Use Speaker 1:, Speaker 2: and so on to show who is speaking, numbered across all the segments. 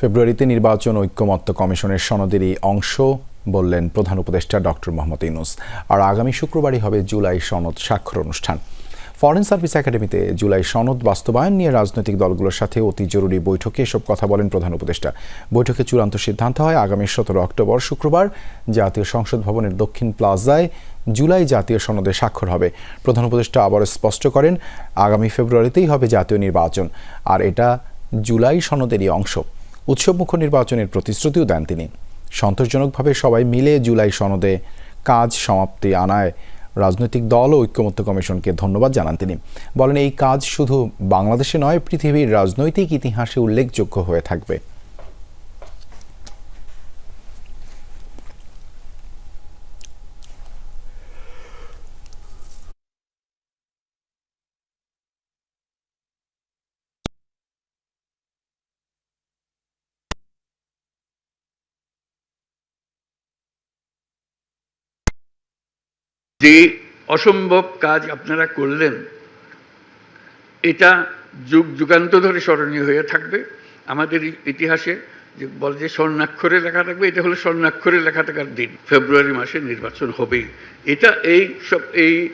Speaker 1: ফেব্রুয়ারিতে নির্বাচন ঐক্যমত্য কমিশনের সনদেরই অংশ বললেন প্রধান উপদেষ্টা ডক্টর মোহাম্মদ ইনুস আর আগামী শুক্রবারই হবে জুলাই সনদ স্বাক্ষর অনুষ্ঠান। ফরেন সার্ভিস একাডেমিতে জুলাই সনদ বাস্তবায়ন নিয়ে রাজনৈতিক দলগুলোর সাথে অতি জরুরি বৈঠকে এসব কথা বলেন প্রধান উপদেষ্টা। বৈঠকে চূড়ান্ত সিদ্ধান্ত হয় আগামী সতেরো অক্টোবর শুক্রবার জাতীয় সংসদ ভবনের দক্ষিণ প্লাজায় জুলাই জাতীয় সনদে স্বাক্ষর হবে। প্রধান উপদেষ্টা আবার স্পষ্ট করেন, আগামী ফেব্রুয়ারিতেই হবে জাতীয় নির্বাচন। আর এটা জুলাই সনদেরই অংশ। উৎসবমুখ নির্বাচনের প্রতিশ্রুতিও দেন তিনি। সন্তোষজনকভাবে সবাই মিলে জুলাই সনদে কাজ সমাপ্তি আনায় রাজনৈতিক দল ও ঐক্যমত্য কমিশনকে ধন্যবাদ জানান তিনি। বলেন, এই কাজ শুধু বাংলাদেশে নয়, পৃথিবীর রাজনৈতিক ইতিহাসে উল্লেখযোগ্য হয়ে থাকবে।
Speaker 2: যে অসম্ভব কাজ আপনারা করলেন, এটা যুগ যুগান্ত ধরে স্মরণীয় হয়ে থাকবে। আমাদের ইতিহাসে যে বলে যে স্বর্ণাক্ষরে লেখা থাকবে, এটা হলো স্বর্ণাক্ষরে লেখা থাকার দিন। ফেব্রুয়ারি মাসে নির্বাচন হবেই। এটা এই সব, এই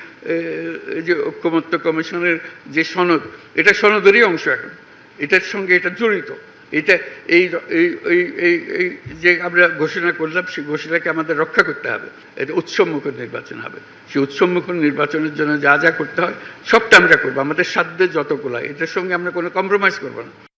Speaker 2: যে ঐক্যমত্য কমিশনের যে সনদ, এটা সনদেরই অংশ এখন। এটার সঙ্গে এটা জড়িত। এটা এই এই এই যে আমরা ঘোষণা করলাম, সেই ঘোষণাকে আমাদের রক্ষা করতে হবে। এটা উৎসবমুখ নির্বাচন হবে। সেই উৎসবমুখ নির্বাচনের জন্য যা যা করতে হয়, সবটা আমরা করব। আমাদের সাধ্যে যতগুলো, এটার সঙ্গে আমরা কোনো কম্প্রোমাইজ করব না।